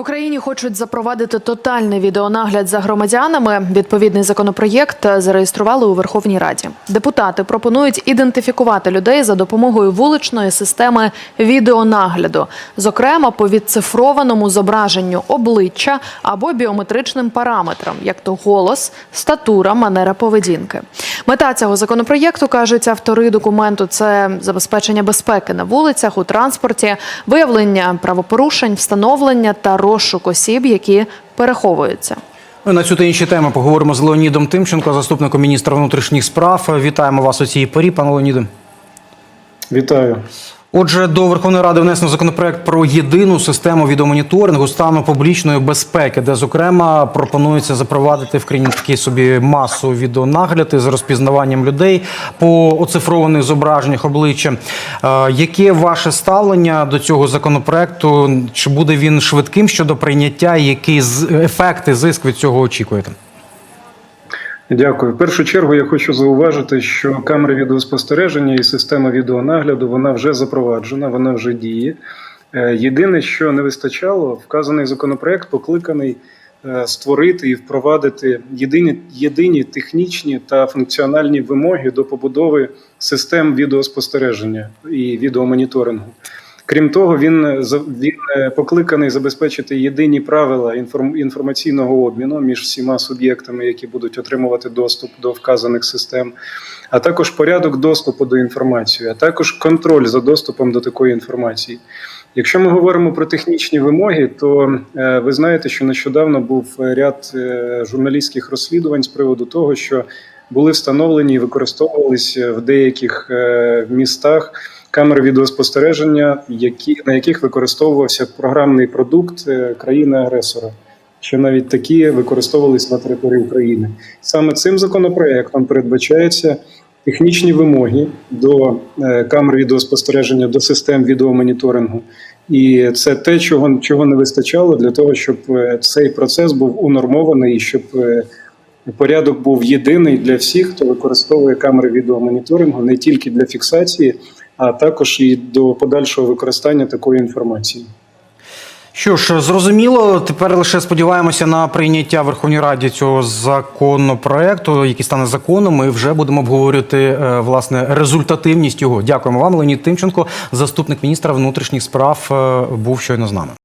В Україні хочуть запровадити тотальний відеонагляд за громадянами. Відповідний законопроєкт зареєстрували у Верховній Раді. Депутати пропонують ідентифікувати людей за допомогою вуличної системи відеонагляду, зокрема по відцифрованому зображенню обличчя або біометричним параметрам, як то голос, статура, манера поведінки. Мета цього законопроєкту кажуть автори документу це забезпечення безпеки на вулицях, у транспорті, виявлення правопорушень, встановлення та розшук осіб, які переховуються. Ми на цю та інші теми поговоримо з Леонідом Тимченко, заступником міністра внутрішніх справ. Вітаємо вас у цій порі, пане Леоніде. Вітаю. Отже, до Верховної Ради внесено законопроект про єдину систему відеомоніторингу стану публічної безпеки, де зокрема пропонується запровадити в країні такі собі масу відеонагляди з розпізнаванням людей по оцифрованих зображеннях обличчя. Е, Яке ваше ставлення до цього законопроекту? Чи буде він швидким щодо прийняття? Які ефекти зиск від цього очікуєте? Дякую. В першу чергу я хочу зауважити, що камери відеоспостереження і система відеонагляду вона вже запроваджена, вона вже діє. Е, Єдине, що не вистачало, вказаний законопроект покликаний е, створити і впровадити єдині, єдині технічні та функціональні вимоги до побудови систем відеоспостереження і відеомоніторингу. Крім того, він він е, покликаний забезпечити єдині правила інформаційного обміну між всіма суб'єктами, які будуть отримувати доступ до вказаних систем, а також порядок доступу до інформації, а також контроль за доступом до такої інформації. Якщо ми говоримо про технічні вимоги, то е, ви знаєте, що нещодавно був ряд е, журналістських розслідувань з приводу того, що були встановлені і використовувалися в деяких містах камери відеоспостереження, які на яких використовувався програмний продукт е, країни-агресора. Що навіть такі використовувалися на території України. Саме цим законопроектом передбачається технічні вимоги до е, камер відеоспостереження, до систем відеомоніторингу. І це те, чого, чого не вистачало для того, щоб е, цей процес був унормований, і щоб порядок був єдиний для всіх, хто використовує камери відеомоніторингу, не тільки для фіксації, а також і до подальшого використання такої інформації. Що ж, зрозуміло. Тепер лише сподіваємося на прийняття Верховній Раді цього законопроекту, який стане законом. Ми вже будемо обговорювати е, власне результативність його. Дякуємо вам, Леонід Тимченко, заступник міністра внутрішніх справ, е, був щойно з нами.